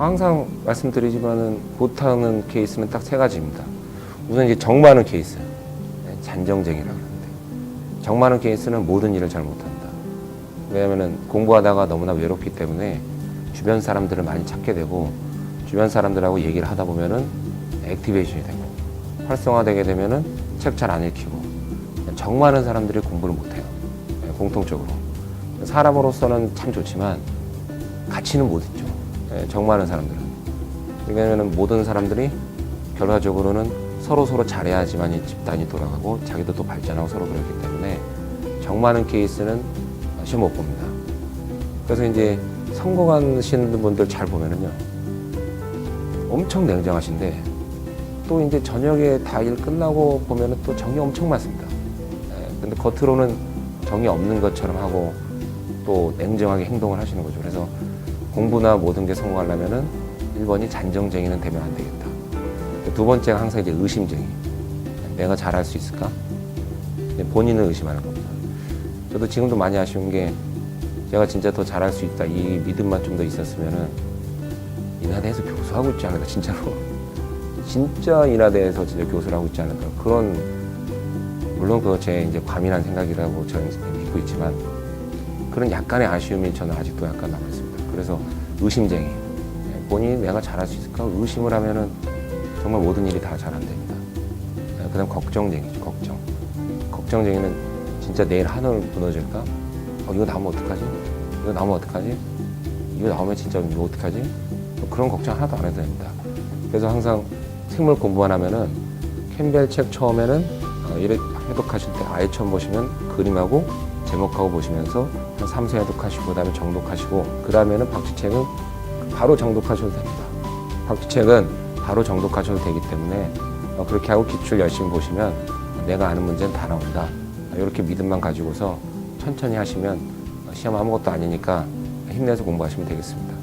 항상 말씀드리지만은 못하는 케이스는 딱 세 가지입니다. 우선 이제 정 많은 케이스, 네, 잔정쟁이라고 하는데 정 많은 케이스는 모든 일을 잘 못한다. 왜냐하면은 공부하다가 너무나 외롭기 때문에 주변 사람들을 많이 찾게 되고 주변 사람들하고 얘기를 하다 보면은 액티베이션이 되고 활성화되게 되면은 책 잘 안 읽히고 정 많은 사람들이 공부를 못해요. 네, 공통적으로 사람으로서는 참 좋지만 가치는 못 있죠. 예, 정 많은 사람들은. 왜냐하면 모든 사람들이 결과적으로는 서로 서로 잘해야지만 이 집단이 돌아가고 자기도 또 발전하고 서로 그렇기 때문에 정 많은 케이스는 시험 못 봅니다. 그래서 이제 성공하시는 분들 잘 보면은요. 엄청 냉정하신데 또 이제 저녁에 다 일 끝나고 보면은 또 정이 엄청 많습니다. 예, 근데 겉으로는 정이 없는 것처럼 하고 또 냉정하게 행동을 하시는 거죠. 그래서 공부나 모든 게 성공하려면은 1번이 잔정쟁이는 되면 안 되겠다. 두 번째가 항상 이제 의심쟁이. 내가 잘할 수 있을까? 본인을 의심하는 겁니다. 저도 지금도 많이 아쉬운 게 제가 진짜 더 잘할 수 있다. 이 믿음만 좀 더 있었으면은 인하대에서 교수하고 있지 않을까, 진짜로. 진짜 인하대에서 진짜 교수를 하고 있지 않을까. 그런, 물론 그거 제 이제 과민한 생각이라고 저는 믿고 있지만 그런 약간의 아쉬움이 저는 아직도 약간 남아 있습니다. 그래서 의심쟁이. 예, 본인이 내가 잘할 수 있을까? 의심을 하면은 정말 모든 일이 다 잘 안 됩니다. 예, 그다음 걱정쟁이죠. 걱정. 걱정쟁이는 진짜 내일 하늘 무너질까? 어, 이거 나오면 어떡하지? 이거 나오면 어떡하지? 이거 나오면 진짜 이거 어떡하지? 그런 걱정 하나도 안 해도 됩니다. 그래서 항상 생물 공부만 하면은 캠벨 책 처음에는 어, 이래 해독하실 때 아예 처음 보시면 그림하고 제목하고 보시면서 한 3세 해독하시고 그다음에 정독하시고 그다음에는 박쥐책은 바로 정독하셔도 됩니다. 박쥐책은 바로 정독하셔도 되기 때문에 어, 그렇게 하고 기출 열심히 보시면 내가 아는 문제는 다 나온다. 이렇게 믿음만 가지고서 천천히 하시면 어, 시험 아무것도 아니니까 힘내서 공부하시면 되겠습니다.